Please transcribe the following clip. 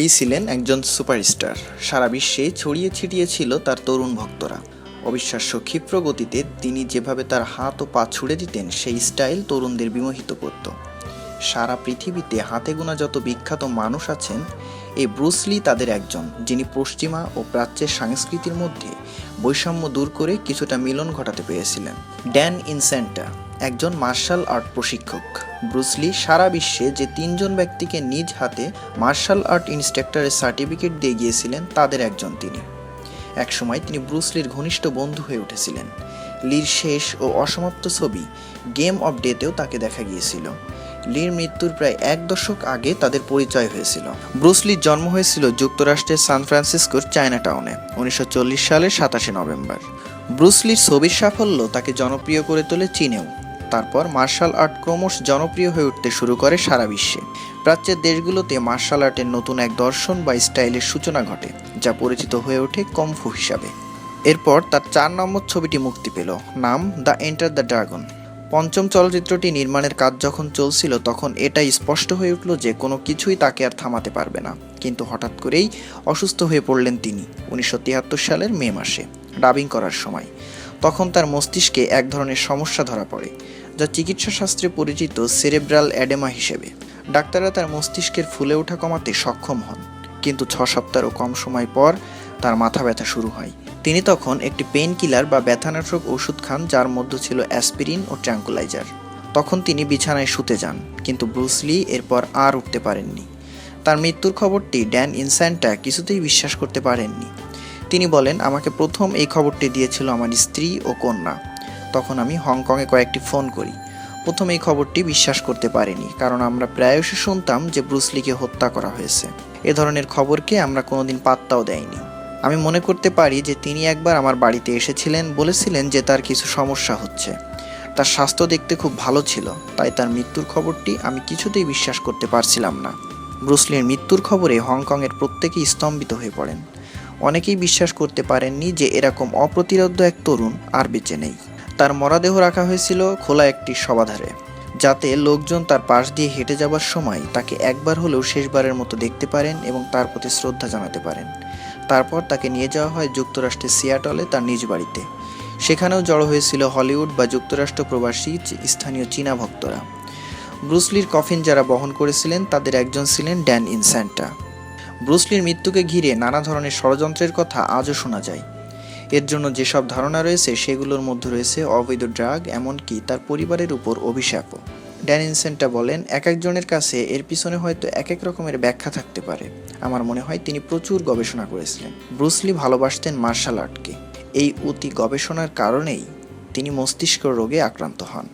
লি ছিলেন একজন সুপারস্টার। সারা বিশ্বে ছড়িয়ে ছিটিয়ে ছিল তার তরুণ ভক্তরা। অবিশ্বাস্য ক্ষিপ্র গতিতে তিনি যেভাবে তার হাত ও পা ছুড়ে দিতেন, সেই স্টাইল তরুণদের বিমোহিত করত। সারা পৃথিবীতে হাতে গোনা যত বিখ্যাত মানুষ আছেন এই ব্রুসলি তাদের একজন, যিনি পশ্চিমা ও প্রাচ্যের সংস্কৃতির মধ্যে বৈষম্য দূর করে কিছুটা মিলন ঘটাতে পেরেছিলেন। ড্যান ইনসেন্টা একজন মার্শাল আর্ট প্রশিক্ষক। ব্রুসলি সারা বিশ্বে যে তিনজন ব্যক্তিকে নিজ হাতে মার্শাল আর্ট ইনস্ট্রাক্টরের সার্টিফিকেট দিয়ে গিয়েছিলেন, তাদের একজন তিনি। একসময় তিনি ব্রুসলির ঘনিষ্ঠ বন্ধু হয়ে উঠেছিলেন। লির শেষ ও অসমাপ্ত ছবি গেম অফ ডেতেও তাকে দেখা গিয়েছিল। লির মৃত্যুর প্রায় এক দশক আগে তাদের পরিচয় হয়েছিল। ব্রুসলির জন্ম হয়েছিল যুক্তরাষ্ট্রের সান ফ্রান্সিসকোর চায়না টাউনে উনিশশো চল্লিশ সালের সাতাশে নভেম্বর। ব্রুসলির ছবির সাফল্য তাকে জনপ্রিয় করে তোলে চীনেও। তারপর মার্শাল আর্ট ক্রমশ জনপ্রিয় হয়ে উঠতে শুরু করে সারা বিশ্বে। প্রাচ্যের দেশগুলোতে মার্শাল আর্টের নতুন এক দর্শন বা স্টাইলের সূচনা ঘটে, যা পরিচিত হয়ে ওঠে কমফু হিসাবে। এরপর তার চার নম্বর ছবিটি মুক্তি পেল, নাম দ্য এন্টার দ্য ড্রাগন। পঞ্চম চলচ্চিত্রটি নির্মাণের কাজ যখন চলছিল, তখন এটাই স্পষ্ট হয়ে উঠল যে কোনো কিছুই তাকে আর থামাতে পারবে না। কিন্তু হঠাৎ করেই অসুস্থ হয়ে পড়লেন তিনি উনিশশো তিয়াত্তর সালের মে মাসে, ডাবিং করার সময়। তখন তার মস্তিষ্কে এক ধরনের সমস্যা ধরা পড়ে। যা চিকিৎসা শাস্ত্রে পরিচিত সেরেব্রাল অ্যাডেমা হিসেবে। ডাক্তাররা তার মস্তিষ্কের ফুলে ওঠা কমাতে সক্ষম হন, কিন্তু ছ সপ্তাহেরও কম সময় পর তার মাথা ব্যথা শুরু হয়। তিনি তখন একটি পেইন কিলার বা ব্যথানাশক ওষুধ খান, যার মধ্যে ছিল অ্যাসপিরিন ও ট্র্যাঙ্কুলাইজার। তখন তিনি বিছানায় শুতে যান, কিন্তু ব্রুসলি এরপর আর উঠতে পারেননি। তার মৃত্যুর খবরটি ড্যান ইনস্যান্টা কিছুতেই বিশ্বাস করতে পারেননি। তিনি বলেন, আমাকে প্রথম এই খবরটি দিয়েছিল আমার স্ত্রী ও কন্যা। তখন আমি হংকংয়ে কয়েকটি ফোন করি। প্রথম এই খবরটি বিশ্বাস করতে পারিনি, কারণ আমরা প্রায়শই শুনতাম যে ব্রুসলিকে হত্যা করা হয়েছে। এ ধরনের খবরকে আমরা কোনোদিন পাত্তাও দেয়নি। আমি মনে করতে পারি যে তিনি একবার আমার বাড়িতে এসেছিলেন, বলেছিলেন যে তার কিছু সমস্যা হচ্ছে। তার স্বাস্থ্য দেখতে খুব ভালো ছিল, তাই তার মৃত্যুর খবরটি আমি কিছুতেই বিশ্বাস করতে পারছিলাম না। ব্রুসলির মৃত্যুর খবরে হংকংয়ের প্রত্যেকেই স্তম্ভিত হয়ে পড়েন। অনেকেই বিশ্বাস করতে পারেননি যে এরকম অপ্রতিরোধ্য এক তরুণ আর বেঁচে নেই। তার মরাদেহ রাখা হয়েছিল খোলা একটি সবাধারে যাতে লোকজন তার পাশ দিয়ে হেঁটে যাবার সময় তাকে একবার হলেও শেষবারের মতো দেখতে পারেন এবং তার প্রতি শ্রদ্ধা জানাতে পারেন। তারপর তাকে নিয়ে যাওয়া হয় যুক্তরাষ্ট্রের সিয়াটলে তার নিজ বাড়িতে। সেখানেও জড়ো হয়েছিল হলিউড বা যুক্তরাষ্ট্র প্রবাসী স্থানীয় চীনা ভক্তরা। ব্রুসলির কফিন যারা বহন করেছিলেন, তাদের একজন ছিলেন ড্যান ইনস্যান্টা। ব্রুসলির মৃত্যুকে ঘিরে নানা ধরনের ষড়যন্ত্রের কথা আজও শোনা যায়। এর জন্য যেসব ধারণা রয়েছে, সেগুলোর মধ্যে রয়েছে অবৈধ ড্রাগ, এমনকি তার পরিবারের উপর অভিশাপও। ড্যানিনসেনটা বলেন, এক একজনের কাছে এর পিছনে হয়তো এক এক রকমের ব্যাখ্যা থাকতে পারে। আমার মনে হয় তিনি প্রচুর গবেষণা করেছিলেন। ব্রুসলি ভালোবাসতেন মার্শাল আর্টকে। এই অতি গবেষণার কারণেই তিনি মস্তিষ্ক রোগে আক্রান্ত হন।